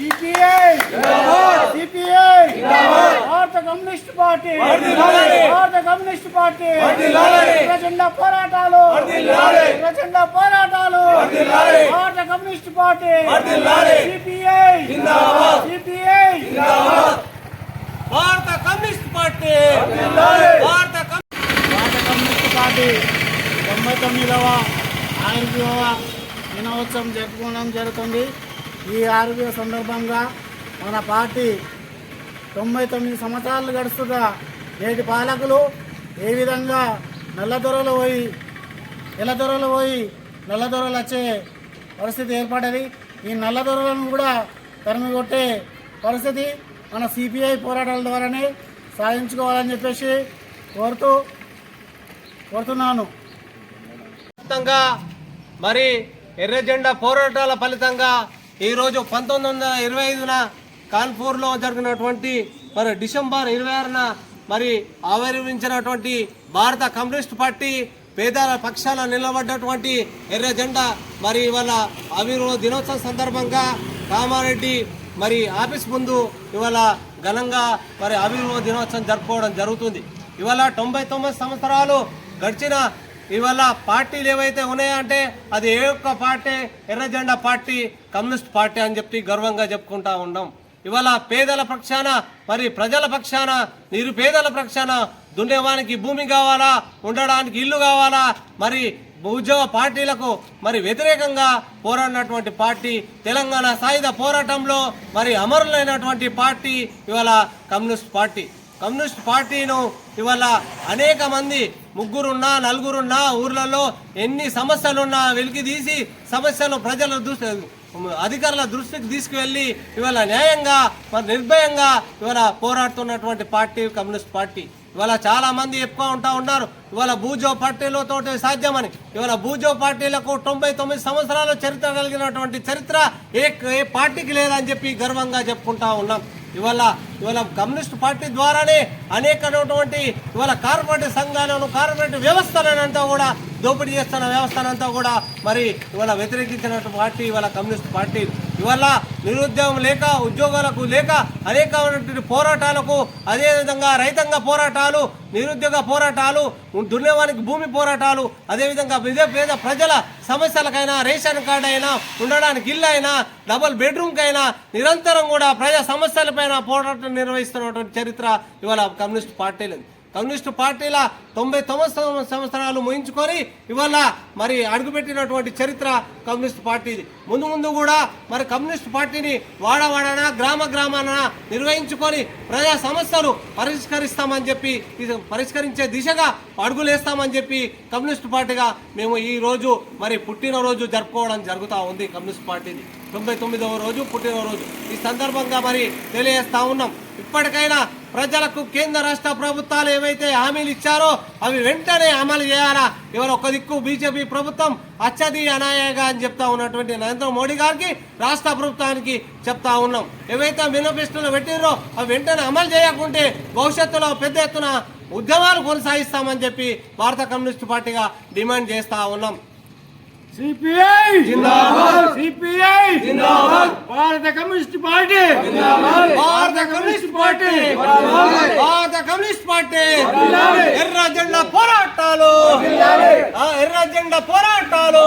CPI! CPI! భారత communist party! భారత communist party! ప్రజెండా పోరాటాలు! ప్రజెండా పోరాటాలు! భారత కమ్యూనిస్ట్ పార్టీ! సిపిఐ! సిపిఐ! భారత కమ్యూనిస్ట్ పార్టీ! భారత కమ్యూనిస్ట్ పార్టీ తొంభై తొమ్మిదవ ఆయుర్వేద దినోత్సవం జరుపుకోవడం జరుగుతుంది. ఈ ఆరోగ్య సందర్భంగా మన పార్టీ తొంభై తొమ్మిది సంవత్సరాలు గడుస్తుగా నేటి పాలకులు ఏ విధంగా నల్లదొరలు పోయి ఎల్లదొరలు పోయి నల్లదొరలు వచ్చే పరిస్థితి ఏర్పడ్డది? ఈ నల్లదొరలను కూడా తరిమి కొట్టే పరిస్థితి మన సిపిఐ పోరాటాల ద్వారానే సాధించుకోవాలని చెప్పేసి కోరుతూ కోరుతున్నాను. మరి ఎర్ర జెండా పోరాటాల ఫలితంగా ఈరోజు పంతొమ్మిది వందల ఇరవై ఐదున కాన్పూర్లో జరిగినటువంటి మరి డిసెంబర్ ఇరవై ఆరున మరి ఆవిర్భించినటువంటి భారత కమ్యూనిస్ట్ పార్టీ పేదల పక్షాల నిలబడ్డటువంటి ఎర్ర జెండా మరి ఇవాళ ఆవిర్భావ దినోత్సవం సందర్భంగా కామారెడ్డి మరి ఆఫీస్ ముందు ఇవాళ ఘనంగా మరి ఆవిర్భావ దినోత్సవం జరుపుకోవడం జరుగుతుంది. ఇవాళ తొంభై తొమ్మిది సంవత్సరాలు గడిచిన ఇవాళ పార్టీలు ఏవైతే ఉన్నాయంటే అది ఏ ఒక్క పార్టీ ఎర్రజెండా పార్టీ కమ్యూనిస్ట్ పార్టీ అని చెప్పి గర్వంగా చెప్పుకుంటా ఉన్నాం ఇవాళ పేదల పక్షాన మరి ప్రజల పక్షాన నిరుపేదల పక్షాన దున్నేవానికి భూమి కావాలా ఉండడానికి ఇల్లు కావాలా మరి ఉద్యోగ పార్టీలకు మరి వ్యతిరేకంగా పోరాడినటువంటి పార్టీ తెలంగాణ సాయుధ పోరాటంలో మరి అమరులైనటువంటి పార్టీ ఇవాళ కమ్యూనిస్ట్ పార్టీ. కమ్యూనిస్ట్ పార్టీను ఇవాళ అనేక మంది ముగ్గురున్నా నలుగురున్నా ఊర్లలో ఎన్ని సమస్యలున్నా వెలికి తీసి సమస్యలు ప్రజల దృష్టి అధికారుల దృష్టికి తీసుకువెళ్ళి ఇవాళ న్యాయంగా మరి నిర్భయంగా ఇవాళ పోరాడుతున్నటువంటి పార్టీ కమ్యూనిస్ట్ పార్టీ. ఇవాళ చాలా మంది ఎక్కువ ఉంటా ఉన్నారు ఇవాళ భూజో పార్టీలతో సాధ్యమని. ఇవాళ భూజో పార్టీలకు తొంభై తొమ్మిది సంవత్సరాల చరిత్ర కలిగినటువంటి చరిత్ర ఏ ఏ పార్టీకి లేదని చెప్పి గర్వంగా చెప్పుకుంటా ఉన్నాం. ఇవాళ ఇవాళ కమ్యూనిస్ట్ పార్టీ ద్వారానే అనేకమైనటువంటి ఇవాళ కార్పొరేట్ సంఘాలను కార్పొరేట్ వ్యవస్థలనంతా కూడా దోపిడీ చేస్తున్న వ్యవస్థనంతా కూడా మరి ఇవాళ వ్యతిరేకించినటువంటి పార్టీ ఇవాళ కమ్యూనిస్ట్ పార్టీ ఇవాళ నిరుద్యోగం లేక ఉద్యోగాలకు లేక అనేకమైనటువంటి పోరాటాలకు అదేవిధంగా రైతాంగ పోరాటాలు నిరుద్యోగ పోరాటాలు దున్నేవానికి భూమి పోరాటాలు అదేవిధంగా వివిధ పేద ప్రజల సమస్యలకైనా రేషన్ కార్డు అయినా ఉండడానికి ఇల్లు అయినా డబుల్ బెడ్రూమ్కైనా నిరంతరం కూడా ప్రజా సమస్యలపైన పోరాటం నిర్వహిస్తున్నటువంటి చరిత్ర ఇవాళ కమ్యూనిస్ట్ పార్టీలది. కమ్యూనిస్టు పార్టీల తొంభై తొమ్మిది సంవత్సరాలు ముగించుకొని ఇవాళ మరి అడుగుపెట్టినటువంటి చరిత్ర కమ్యూనిస్ట్ పార్టీది ముందు ముందు కూడా మరి కమ్యూనిస్ట్ పార్టీని వాడవాడన గ్రామ గ్రామాన నిర్వహించుకొని ప్రజా సమస్యలు పరిష్కరిస్తామని చెప్పి ఇది పరిష్కరించే దిశగా అడుగులేస్తామని చెప్పి కమ్యూనిస్ట్ పార్టీగా మేము ఈ రోజు మరి పుట్టినరోజు జరుపుకోవడం జరుగుతూ ఉంది కమ్యూనిస్ట్ పార్టీది. తొంభై తొమ్మిదవ రోజు పుట్టినరోజు. ఈ సందర్భంగా మరి తెలియజేస్తా ఉన్నాం. ఇప్పటికైనా ప్రజలకు కేంద్ర రాష్ట్ర ప్రభుత్వాలు ఏవైతే హామీలు ఇచ్చారో అవి వెంటనే అమలు చేయాలా? ఇవాళ ఒక దిక్కు బీజేపీ ప్రభుత్వం అచ్చది అనాయగా అని చెప్తా ఉన్నటువంటి నరేంద్ర మోడీ గారికి రాష్ట్ర ప్రభుత్వానికి చెప్తా ఉన్నాం. ఏవైతే మేనిఫెస్టోలో పెట్టినో అవి వెంటనే అమలు చేయకుంటే భవిష్యత్తులో పెద్ద ఎత్తున ఉద్యమాలు కొనసాగిస్తామని చెప్పి భారత కమ్యూనిస్టు పార్టీగా డిమాండ్ చేస్తా ఉన్నాం. సిపిఐ! సిపిఐ! భారత కమ్యూనిస్ట్ పార్టీ! భారత కమ్యూనిస్ట్ పార్టీ! భారత కమ్యూనిస్ట్ పార్టీ! ఎర్ర జెండా పోరాటాలు! ఆ, ఎర్ర జెండా పోరాటాలు!